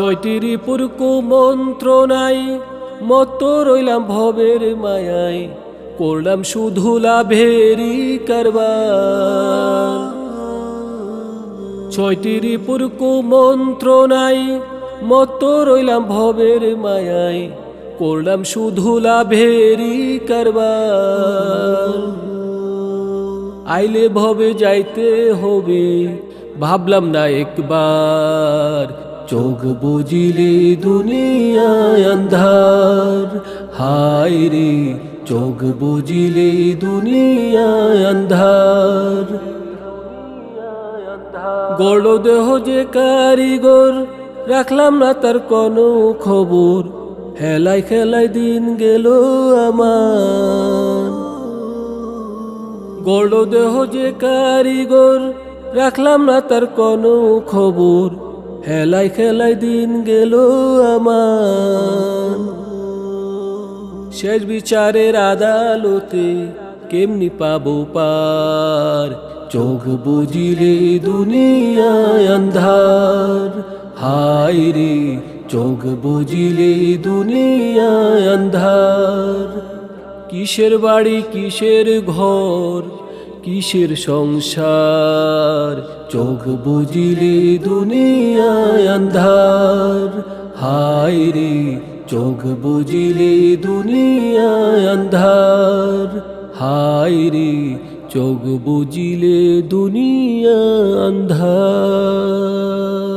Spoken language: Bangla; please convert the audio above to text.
ছয়টি রিপুর মন্ত্র নাই মত রইলাম ভবের মায়ায় করলাম শুধু লাভেরই কারবার। ছয়টি রিপুর মন্ত্র নাই মত রইলাম ভবের মায়ায় করলাম শুধু লাভেরই কারবার। আইলে ভবে যাইতে হবে, ভাবলাম না একবার। চোখ বুঝিলে দুনিয়ায় আন্ধার হায় রে, চোখ বুঝিলে দুনিয়ায় আন্ধার গড় দেহ যে কারিগর, রাখলাম না তার কোনো খবর। হেলাই খেলাই দিন গেল আমার। গড় দেহ যে কারিগর, রাখলাম না তার কোনো খবর। হেলাই খেলাই দিন গেল আমার। শেষ বিচারের আদালতে কেমনি পাবো পার? চোখ বুঝিলে দুনিয়ায় আন্ধার হায় রে, চোখ বুঝিলে দুনিয়ায় আন্ধার কিসের বাড়ি, কিসের ঘর? কিসের সংসার? চোখ বুঝিলে দুনিয়ায় আন্ধার। হায় রে, চোখ বুঝিলে দুনিয়ায় আন্ধার। হায় রে, চোখ বুঝিলে দুনিয়া আন্ধার।